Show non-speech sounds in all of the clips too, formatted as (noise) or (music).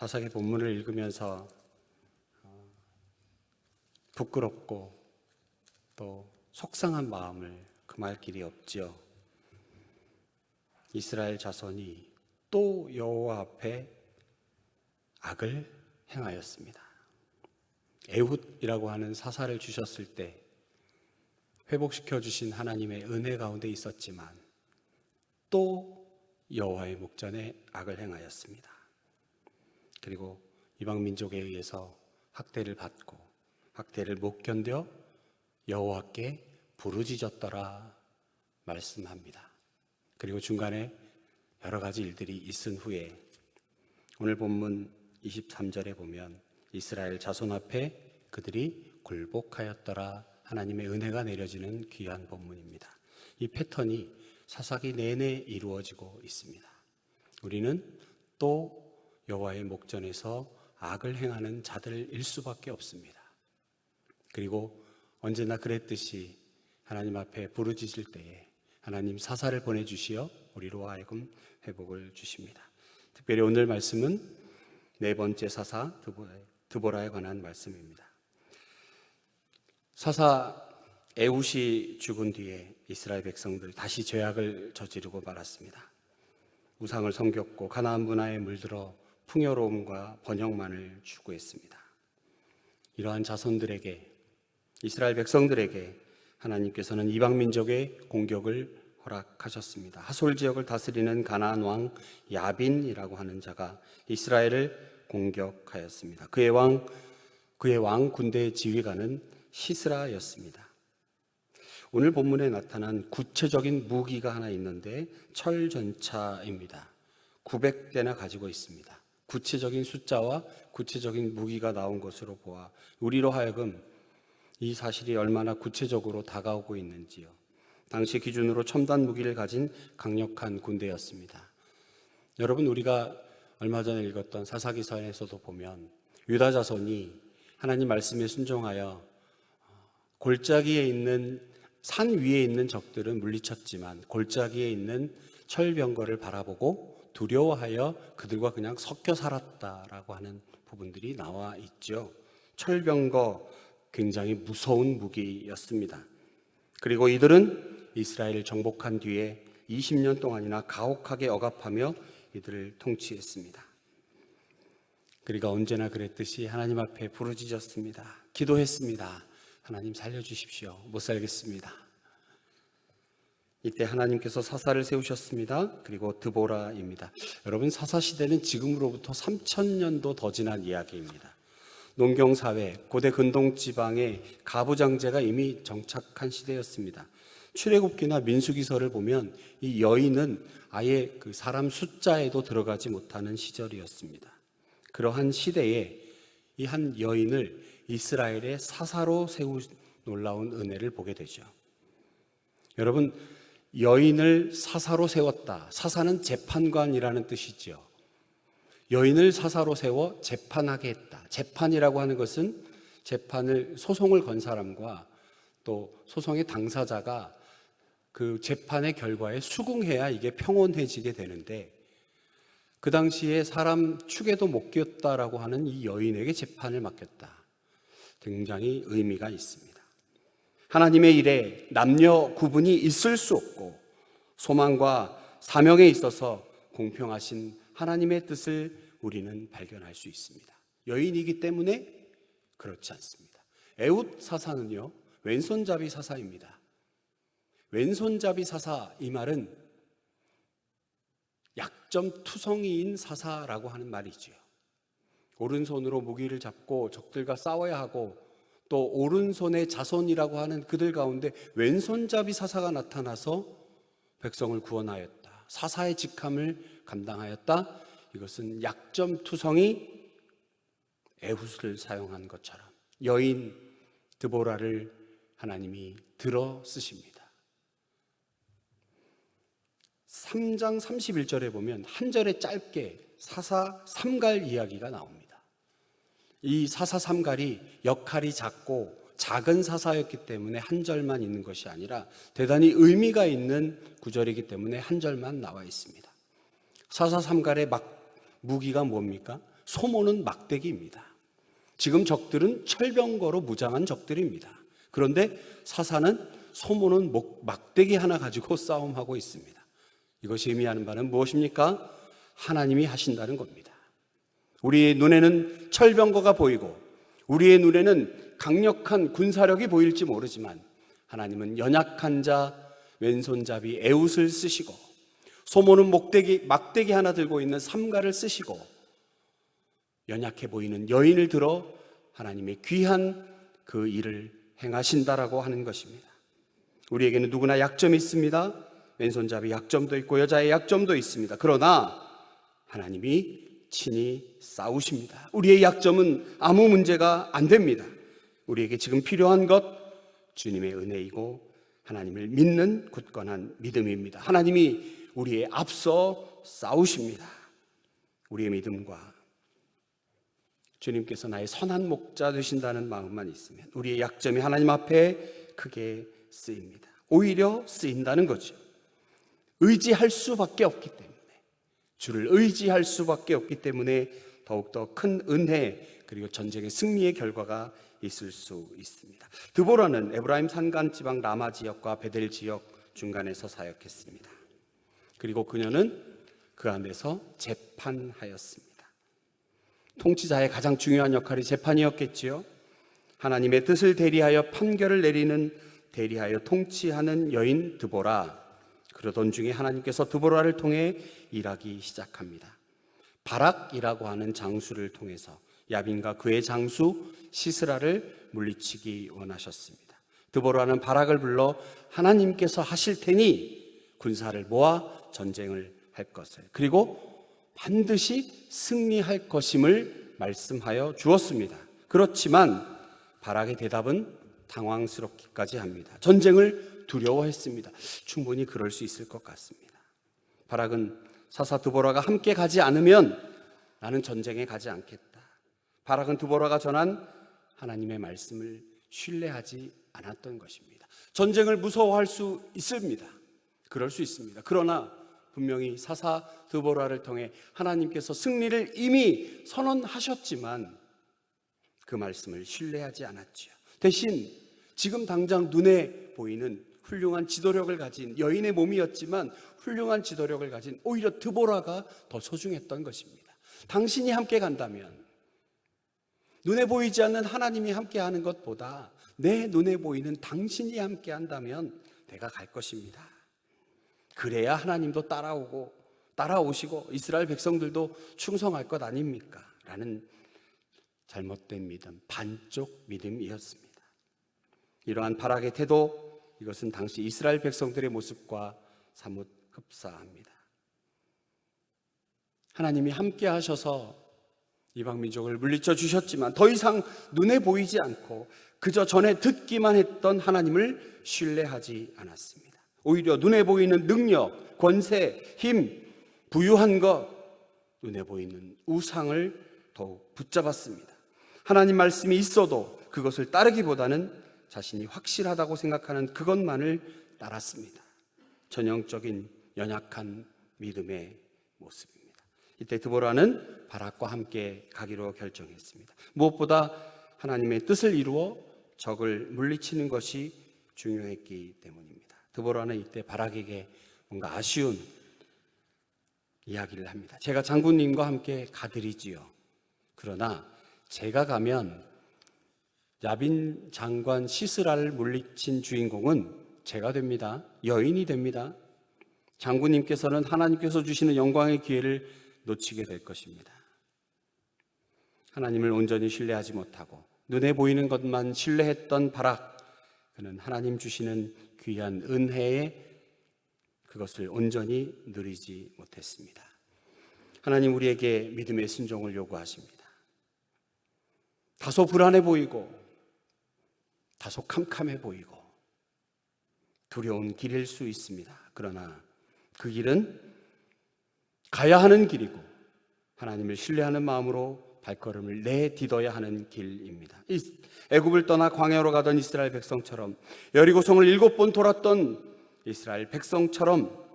사사기 본문을 읽으면서 어, 부끄럽고 또 속상한 마음을 금할 길이 없지요. 이스라엘 자손이 또 여호와 앞에 악을 행하였습니다. 에훗이라고 하는 사사를 주셨을 때 회복시켜 주신 하나님의 은혜 가운데 있었지만 또 여호와의 목전에 악을 행하였습니다. 그리고 이방 민족에 의해서 학대를 받고 학대를 못 견뎌 여호와께 부르짖었더라 말씀합니다. 그리고 중간에 여러 가지 일들이 있은 후에 오늘 본문 23절에 보면 이스라엘 자손 앞에 그들이 굴복하였더라 하나님의 은혜가 내려지는 귀한 본문입니다. 이 패턴이 사사기 내내 이루어지고 있습니다. 우리는 또 여호와의 목전에서 악을 행하는 자들일 수밖에 없습니다. 그리고 언제나 그랬듯이 하나님 앞에 부르짖을 때에 하나님 사사를 보내 주시어 우리로 하여금 회복을 주십니다. 특별히 오늘 말씀은 네 번째 사사 드보라에 관한 말씀입니다. 사사 에웃이 죽은 뒤에 이스라엘 백성들 다시 죄악을 저지르고 말았습니다. 우상을 섬겼고 가나안 문화에 물들어 풍요로움과 번영만을 추구했습니다. 이러한 자손들에게 이스라엘 백성들에게 하나님께서는 이방 민족의 공격을 허락하셨습니다. 하솔 지역을 다스리는 가나안 왕 야빈이라고 하는 자가 이스라엘을 공격하였습니다. 그의 왕 그의 왕 군대의 지휘관은 시스라였습니다. 오늘 본문에 나타난 구체적인 무기가 하나 있는데 철 전차입니다. 900대나 가지고 있습니다. 구체적인 숫자와 구체적인 무기가 나온 것으로 보아 우리로 하여금 이 사실이 얼마나 구체적으로 다가오고 있는지요. 당시 기준으로 첨단 무기를 가진 강력한 군대였습니다. 여러분 우리가 얼마 전에 읽었던 사사기서에서도 보면 유다 자손이 하나님 말씀에 순종하여 골짜기에 있는 산 위에 있는 적들은 물리쳤지만 골짜기에 있는 철병거를 바라보고 두려워하여 그들과 그냥 섞여 살았다라고 하는 부분들이 나와 있죠. 철병거 굉장히 무서운 무기였습니다. 그리고 이들은 이스라엘을 정복한 뒤에 20년 동안이나 가혹하게 억압하며 이들을 통치했습니다. 그리고 언제나 그랬듯이 하나님 앞에 부르짖었습니다. 기도했습니다. 하나님 살려주십시오. 못 살겠습니다. 이때 하나님께서 사사를 세우셨습니다. 그리고 드보라입니다. 여러분 사사 시대는 지금으로부터 3천년도 더 지난 이야기입니다. 농경 사회, 고대 근동 지방에 가부장제가 이미 정착한 시대였습니다. 출애굽기나 민수기서를 보면 이 여인은 아예 그 사람 숫자에도 들어가지 못하는 시절이었습니다. 그러한 시대에 이 한 여인을 이스라엘의 사사로 세우 놀라운 은혜를 보게 되죠. 여러분, 여인을 사사로 세웠다. 사사는 재판관이라는 뜻이죠. 여인을 사사로 세워 재판하게 했다. 재판이라고 하는 것은 재판을 소송을 건 사람과 또 소송의 당사자가 그 재판의 결과에 수긍해야 이게 평온해지게 되는데 그 당시에 사람 축에도 못 끼었다라고 하는 이 여인에게 재판을 맡겼다. 굉장히 의미가 있습니다. 하나님의 일에 남녀 구분이 있을 수 없고 소망과 사명에 있어서 공평하신 하나님의 뜻을 우리는 발견할 수 있습니다. 여인이기 때문에 그렇지 않습니다. 에웃 사사는요, 왼손잡이 사사입니다. 왼손잡이 사사 이 말은 약점 투성이인 사사라고 하는 말이지요. 오른손으로 무기를 잡고 적들과 싸워야 하고 또 오른손의 자손이라고 하는 그들 가운데 왼손잡이 사사가 나타나서 백성을 구원하였다. 사사의 직함을 감당하였다. 이것은 약점 투성이 에훗을 사용한 것처럼 여인 드보라를 하나님이 들어 쓰십니다. 3장 31절에 보면 한 절에 짧게 사사 삼갈 이야기가 나옵니다. 이 사사 삼갈이 역할이 작고 작은 사사였기 때문에 한 절만 있는 것이 아니라 대단히 의미가 있는 구절이기 때문에 한 절만 나와 있습니다. 사사 삼갈의 막 무기가 뭡니까? 소모는 막대기입니다. 지금 적들은 철병거로 무장한 적들입니다. 그런데 사사는 소모는 목- 막대기 하나 가지고 (laughs) 싸움하고 있습니다. 이것이 의미하는 바는 무엇입니까? 하나님이 하신다는 겁니다. 우리의 눈에는 철병거가 보이고 우리의 눈에는 강력한 군사력이 보일지 모르지만 하나님은 연약한 자 왼손잡이 에웃을 쓰시고 소모는 목대기 막대기 하나 들고 있는 삼가를 쓰시고 연약해 보이는 여인을 들어 하나님의 귀한 그 일을 행하신다라고 하는 것입니다. 우리에게는 누구나 약점이 있습니다. 왼손잡이 약점도 있고 여자의 약점도 있습니다. 그러나 하나님이 친히 싸우십니다. 우리의 약점은 아무 문제가 안 됩니다. 우리에게 지금 필요한 것 주님의 은혜이고 하나님을 믿는 굳건한 믿음입니다. 하나님이 우리의 앞서 싸우십니다. 우리의 믿음과 주님께서 나의 선한 목자 되신다는 마음만 있으면 우리의 약점이 하나님 앞에 크게 쓰입니다. 오히려 쓰인다는 거죠. 의지할 수밖에 없기 때문에 주를 의지할 수밖에 없기 때문에 더욱더 큰 은혜 그리고 전쟁의 승리의 결과가 있을 수 있습니다. 드보라는 에브라임 산간 지방 라마 지역과 베델 지역 중간에서 사역했습니다. 그리고 그녀는 그 안에서 재판하였습니다. 통치자의 가장 중요한 역할이 재판이었겠지요. 하나님의 뜻을 대리하여 판결을 내리는 대리하여 통치하는 여인 드보라. 그러던 중에 하나님께서 드보라를 통해 일하기 시작합니다. 바락이라고 하는 장수를 통해서 야빈과 그의 장수 시스라를 물리치기 원하셨습니다. 드보라는 바락을 불러 하나님께서 하실 테니 군사를 모아 전쟁을 할 것을 그리고 반드시 승리할 것임을 말씀하여 주었습니다. 그렇지만 바락의 대답은 당황스럽기까지 합니다. 전쟁을 두려워했습니다. 충분히 그럴 수 있을 것 같습니다. 바락은 사사 두보라가 함께 가지 않으면 나는 전쟁에 가지 않겠다. 바락은 두보라가 전한 하나님의 말씀을 신뢰하지 않았던 것입니다. 전쟁을 무서워할 수 있습니다. 그럴 수 있습니다. 그러나 분명히 사사 드보라를 통해 하나님께서 승리를 이미 선언하셨지만 그 말씀을 신뢰하지 않았지요. 대신 지금 당장 눈에 보이는 훌륭한 지도력을 가진 여인의 몸이었지만 훌륭한 지도력을 가진 오히려 드보라가 더 소중했던 것입니다. 당신이 함께 간다면 눈에 보이지 않는 하나님이 함께 하는 것보다 내 눈에 보이는 당신이 함께 한다면 내가 갈 것입니다. 그래야 하나님도 따라오고 따라오시고 이스라엘 백성들도 충성할 것 아닙니까? 라는 잘못된 믿음, 반쪽 믿음이었습니다. 이러한 바락의 태도 이것은 당시 이스라엘 백성들의 모습과 사뭇 흡사합니다. 하나님이 함께 하셔서 이방 민족을 물리쳐 주셨지만 더 이상 눈에 보이지 않고 그저 전에 듣기만 했던 하나님을 신뢰하지 않았습니다. 오히려 눈에 보이는 능력, 권세, 힘, 부유한 것, 눈에 보이는 우상을 더욱 붙잡았습니다. 하나님 말씀이 있어도 그것을 따르기보다는 자신이 확실하다고 생각하는 그것만을 따랐습니다. 전형적인 연약한 믿음의 모습입니다. 이때 드보라는 바락과 함께 가기로 결정했습니다. 무엇보다 하나님의 뜻을 이루어 적을 물리치는 것이 중요했기 때문입니다. 드보라는 이때 바락에게 뭔가 아쉬운 이야기를 합니다. 제가 장군님과 함께 가드리지요. 그러나 제가 가면 야빈 장관 시스라를 물리친 주인공은 제가 됩니다. 여인이 됩니다. 장군님께서는 하나님께서 주시는 영광의 기회를 놓치게 될 것입니다. 하나님을 온전히 신뢰하지 못하고 눈에 보이는 것만 신뢰했던 바락 그는 하나님 주시는 귀한 은혜에 그것을 온전히 누리지 못했습니다. 하나님 우리에게 믿음의 순종을 요구하십니다. 다소 불안해 보이고 다소 캄캄해 보이고 두려운 길일 수 있습니다. 그러나 그 길은 가야 하는 길이고 하나님을 신뢰하는 마음으로 발걸음을 내딛어야 하는 길입니다. 이 애굽을 떠나 광야로 가던 이스라엘 백성처럼 여리고성을 일곱 번 돌았던 이스라엘 백성처럼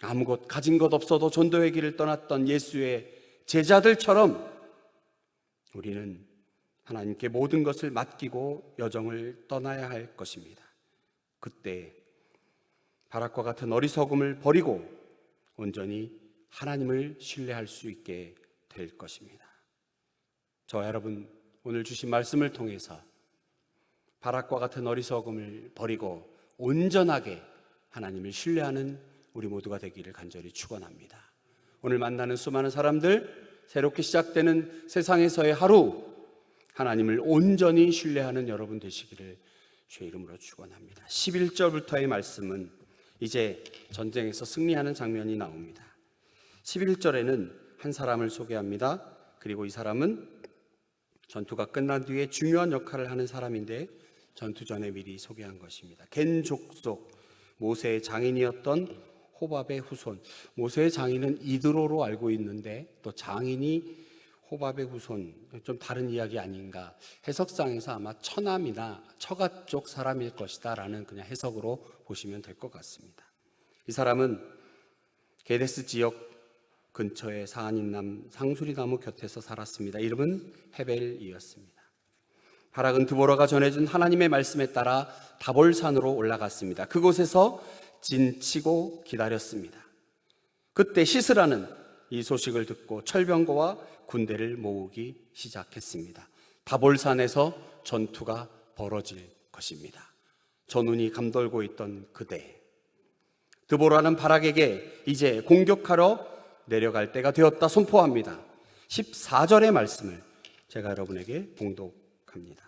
아무것 가진 것 없어도 전도의 길을 떠났던 예수의 제자들처럼 우리는 하나님께 모든 것을 맡기고 여정을 떠나야 할 것입니다. 그때 바락과 같은 어리석음을 버리고 온전히 하나님을 신뢰할 수 있게 될 것입니다. 저와 여러분 오늘 주신 말씀을 통해서 바락과 같은 어리석음을 버리고 온전하게 하나님을 신뢰하는 우리 모두가 되기를 간절히 축원합니다. 오늘 만나는 수많은 사람들 새롭게 시작되는 세상에서의 하루 하나님을 온전히 신뢰하는 여러분 되시기를 주의 이름으로 축원합니다. 11절부터의 말씀은 이제 전쟁에서 승리하는 장면이 나옵니다. 11절에는 한 사람을 소개합니다. 그리고 이 사람은 전투가 끝난 뒤에 중요한 역할을 하는 사람인데 전투 전에 미리 소개한 것입니다. 겐 족속 모세의 장인이었던 호밥의 후손. 모세의 장인은 이드로로 알고 있는데 또 장인이 호밥의 후손 좀 다른 이야기 아닌가 해석상에서 아마 처남이나 처가 쪽 사람일 것이다라는 그냥 해석으로 보시면 될 것 같습니다. 이 사람은 게데스 지역 근처의 사한인남 상수리나무 곁에서 살았습니다. 이름은 헤벨이었습니다. 바락은 드보라가 전해준 하나님의 말씀에 따라 다볼산으로 올라갔습니다. 그곳에서 진치고 기다렸습니다. 그때 시스라는 이 소식을 듣고 철병거와 군대를 모으기 시작했습니다. 다볼산에서 전투가 벌어질 것입니다. 전운이 감돌고 있던 그대. 드보라는 바락에게 이제 공격하러 내려갈 때가 되었다 선포합니다. 14절의 말씀을 제가 여러분에게 봉독합니다.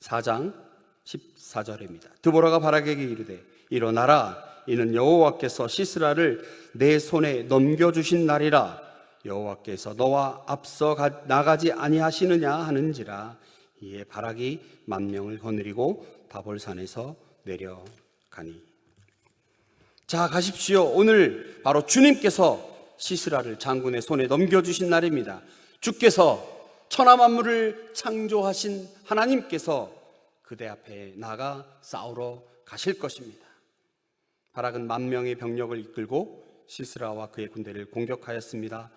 4장 14절입니다. 드보라가 바락에게 이르되 일어나라 이는 여호와께서 시스라를 내 손에 넘겨 주신 날이라. 여호와께서 너와 앞서 나가지 아니하시느냐 하는지라. 이에 바락이 만명을 거느리고 다볼산에서 내려가니. 자 가십시오. 오늘 바로 주님께서 시스라를 장군의 손에 넘겨주신 날입니다. 주께서 천하 만물을 창조하신 하나님께서 그대 앞에 나가 싸우러 가실 것입니다 바락은 만 명의 병력을 이끌고 시스라와 그의 군대를 공격하였습니다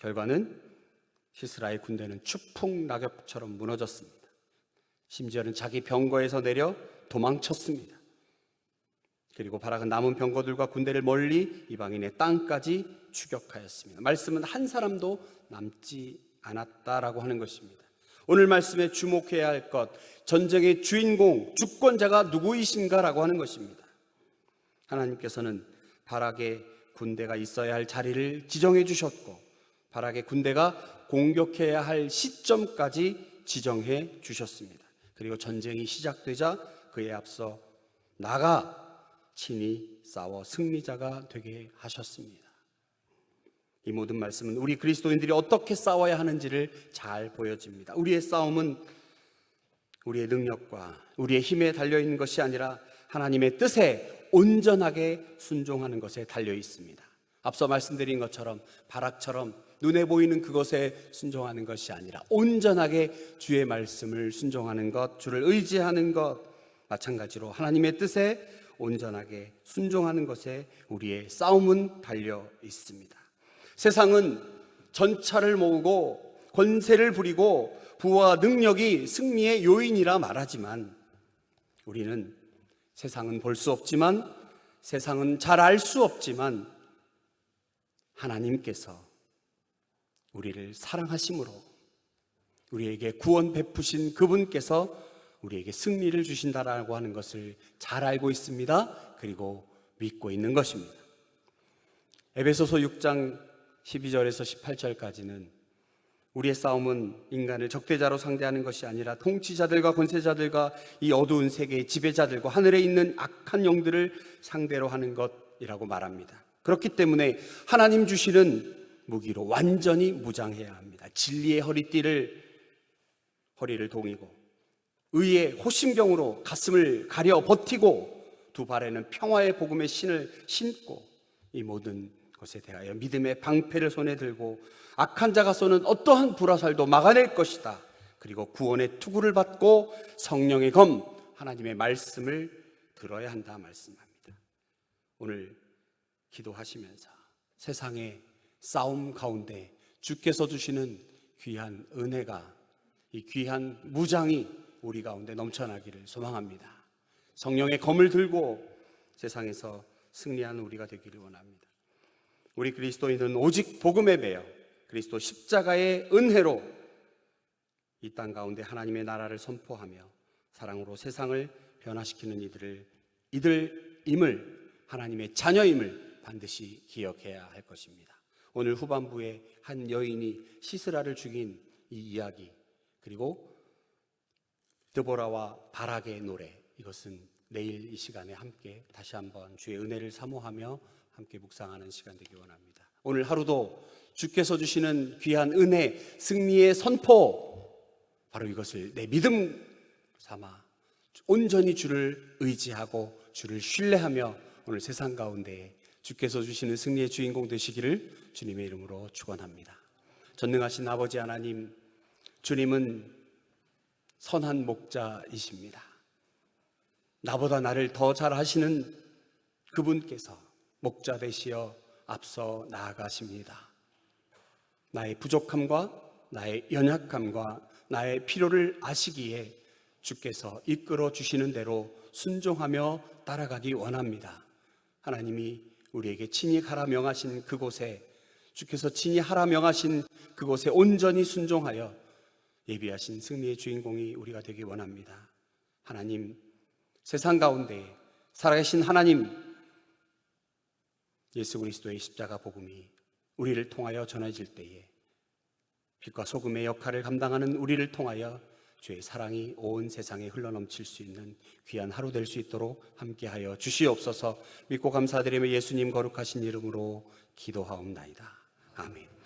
결과는 시스라의 군대는 추풍 낙엽처럼 무너졌습니다. 심지어는 자기 병거에서 내려 도망쳤습니다. 그리고 바락은 남은 병거들과 군대를 멀리 이방인의 땅까지 추격하였습니다. 말씀은 한 사람도 남지 않았다라고 하는 것입니다. 오늘 말씀에 주목해야 할 것, 전쟁의 주인공, 주권자가 누구이신가라고 하는 것입니다. 하나님께서는 바락의 군대가 있어야 할 자리를 지정해 주셨고, 바락의 군대가 공격해야 할 시점까지 지정해 주셨습니다. 그리고 전쟁이 시작되자 그에 앞서 나가 친히 싸워 승리자가 되게 하셨습니다. 이 모든 말씀은 우리 그리스도인들이 어떻게 싸워야 하는지를 잘 보여집니다. 우리의 싸움은 우리의 능력과 우리의 힘에 달려 있는 것이 아니라 하나님의 뜻에 온전하게 순종하는 것에 달려 있습니다. 앞서 말씀드린 것처럼 바락처럼 눈에 보이는 그것에 순종하는 것이 아니라 온전하게 주의 말씀을 순종하는 것, 주를 의지하는 것, 마찬가지로 하나님의 뜻에 온전하게 순종하는 것에 우리의 싸움은 달려 있습니다. 세상은 전차를 모으고 권세를 부리고 부와 능력이 승리의 요인이라 말하지만 우리는 세상은 볼 수 없지만 세상은 잘 알 수 없지만 하나님께서 우리를 사랑하심으로 우리에게 구원 베푸신 그분께서 우리에게 승리를 주신다라고 하는 것을 잘 알고 있습니다. 그리고 믿고 있는 것입니다. 에베소서 6장 12절에서 18절까지는 우리의 싸움은 인간을 적대자로 상대하는 것이 아니라 통치자들과 권세자들과 이 어두운 세계의 지배자들과 하늘에 있는 악한 영들을 상대로 하는 것이라고 말합니다. 그렇기 때문에 하나님 주시는 무기로 완전히 무장해야 합니다. 진리의 허리띠를 허리를 동이고 의의 호심병으로 가슴을 가려 버티고 두 발에는 평화의 복음의 신을 신고 이 모든 것에 대하여 믿음의 방패를 손에 들고 악한 자가 쏘는 어떠한 불화살도 막아낼 것이다. 그리고 구원의 투구를 받고 성령의 검 하나님의 말씀을 들어야 한다 말씀합니다. 오늘 기도하시면서 세상에 싸움 가운데 주께서 주시는 귀한 은혜가 이 귀한 무장이 우리 가운데 넘쳐나기를 소망합니다. 성령의 검을 들고 세상에서 승리하는 우리가 되기를 원합니다. 우리 그리스도인은 오직 복음에 매여 그리스도 십자가의 은혜로 이 땅 가운데 하나님의 나라를 선포하며 사랑으로 세상을 변화시키는 이들을 이들임을 하나님의 자녀임을 반드시 기억해야 할 것입니다. 오늘 후반부에 한 여인이 시스라를 죽인 이 이야기 그리고 드보라와 바락의 노래 이것은 내일 이 시간에 함께 다시 한번 주의 은혜를 사모하며 함께 묵상하는 시간 되기 원합니다. 오늘 하루도 주께서 주시는 귀한 은혜, 승리의 선포 바로 이것을 내 믿음 삼아 온전히 주를 의지하고 주를 신뢰하며 오늘 세상 가운데 주께서 주시는 승리의 주인공 되시기를 주님의 이름으로 축원합니다. 전능하신 아버지 하나님, 주님은 선한 목자이십니다. 나보다 나를 더잘 하시는 그분께서 목자 되시어 앞서 나아가십니다. 나의 부족함과 나의 연약함과 나의 필요를 아시기에 주께서 이끌어 주시는 대로 순종하며 따라가기 원합니다. 하나님이 우리에게 친히 하라 명하신 그곳에 주께서 친히 하라 명하신 그곳에 온전히 순종하여 예비하신 승리의 주인공이 우리가 되기 원합니다. 하나님, 세상 가운데 살아계신 하나님, 예수 그리스도의 십자가 복음이 우리를 통하여 전해질 때에 빛과 소금의 역할을 감당하는 우리를 통하여 주의 사랑이 온 세상에 흘러넘칠 수 있는 귀한 하루 될 수 있도록 함께하여 주시옵소서 믿고 감사드리며 예수님 거룩하신 이름으로 기도하옵나이다. 아멘.